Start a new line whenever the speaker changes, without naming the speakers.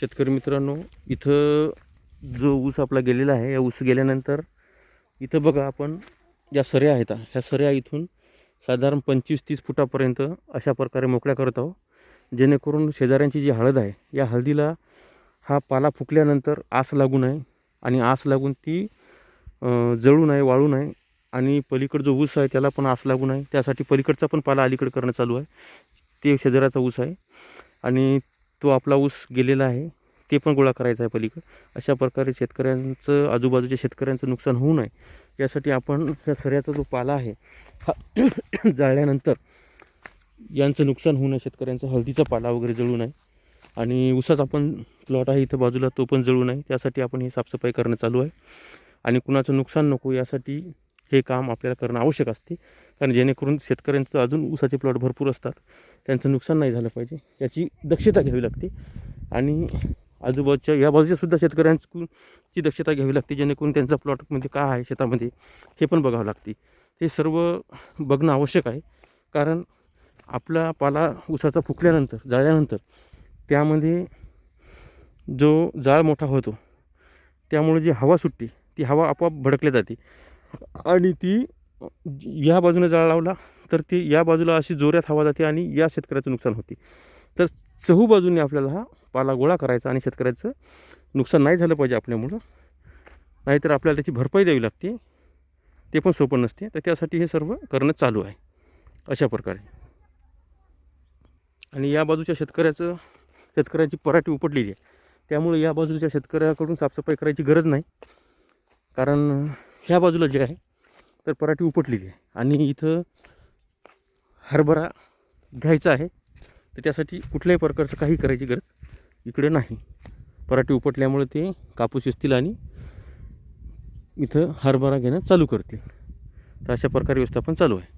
शेतकरी मित्रांनो इथं जो ऊस आपला गेलेला आहे या ऊस गेल्यानंतर इथं बघा आपण ज्या सऱ्या आहेत ह्या सऱ्या इथून साधारण पंचवीस तीस फुटापर्यंत अशा प्रकारे मोकळ्या करत आहोत. जेणेकरून शेजाऱ्यांची जी हळद आहे या हळदीला हा पाला फुकल्यानंतर आस लागू नये आणि आस लागून ती जळू नये वाळू नये आणि पलीकडं जो ऊस आहे त्याला पण आस लागू नये. त्यासाठी पलीकडचा पण पाला अलीकडे करणं चालू आहे. ते शेजाऱ्याचा ऊस आहे. आणि तो आपला ऊस गेलेला आहे ते पण गोळा करायचा आहे पलीकडं. अशा प्रकारे शेतकऱ्यांचं आजूबाजूच्या शेतकऱ्यांचं नुकसान होऊ नये. यासाठी आपण ह्या सऱ्याचा जो पाला आहे हा जाळल्यानंतर यांचं नुकसान होऊ नये शेतकऱ्यांचा हळदीचा पाला वगैरे जळू नये. आणि ऊसाचा आपण प्लॉट आहे इथं बाजूला तो पण जळू नये. त्यासाठी आपण ही साफसफाई करणं चालू आहे. आणि कुणाचं नुकसान नको यासाठी हे काम आपल्याला करणं आवश्यक असते. कारण जेणेकरून शेतकऱ्यांचं अजून ऊसाचे प्लॉट भरपूर असतात. त्यांचं नुकसान नाही झालं पाहिजे याची दक्षता घ्यावी लागते. आणि आजूबाजूच्या या बाजूच्या सुद्धा शेतकऱ्यांची दक्षता घ्यावी लागते जेणेकरून त्यांचा प्लॉटमध्ये म्हणजे काय आहे शेतामध्ये हे पण बघावं लागते. हे सर्व बघणं आवश्यक आहे कारण आपला पाला ऊसाचा फुकल्यानंतर जाळल्यानंतर त्यामध्ये जो जाळ मोठा होतो त्यामुळे जी हवा सुटते ती हवा आपोआप भडकल्या जाते. आणि ती या बाजूने जाळ लावला तर ती या बाजूला अशी जोऱ्यात हवा जाते आणि या शेतकऱ्याचं नुकसान होते. तर चहू बाजूने आपल्याला हा पाला गोळा करायचा आणि शेतकऱ्याचं नुकसान नाही झालं पाहिजे आपल्यामुळं. नाहीतर आपल्याला त्याची भरपाई द्यावी लागते. ते पण सोपं नसते. तर त्यासाठी हे सर्व करणं चालू आहे. अशा प्रकारे. आणि या बाजूच्या शेतकऱ्याचं शेतकऱ्याची पराठी उपटलेली आहे. त्यामुळे या बाजूच्या शेतकऱ्याकडून साफसफाई करायची गरज नाही. कारण ह्या बाजूला जे आहे तर पराठी उपटलेली आहे. आणि इथं हरभरा घ्यायचा आहे तर त्यासाठी कुठल्याही प्रकारचं काही करायची गरज इकडे नाही. पराठी उपटल्यामुळे ते कापूस असतील आणि इथं हरभरा घेणं चालू करतील. तर अशा प्रकारे व्यवस्थापन चालू आहे.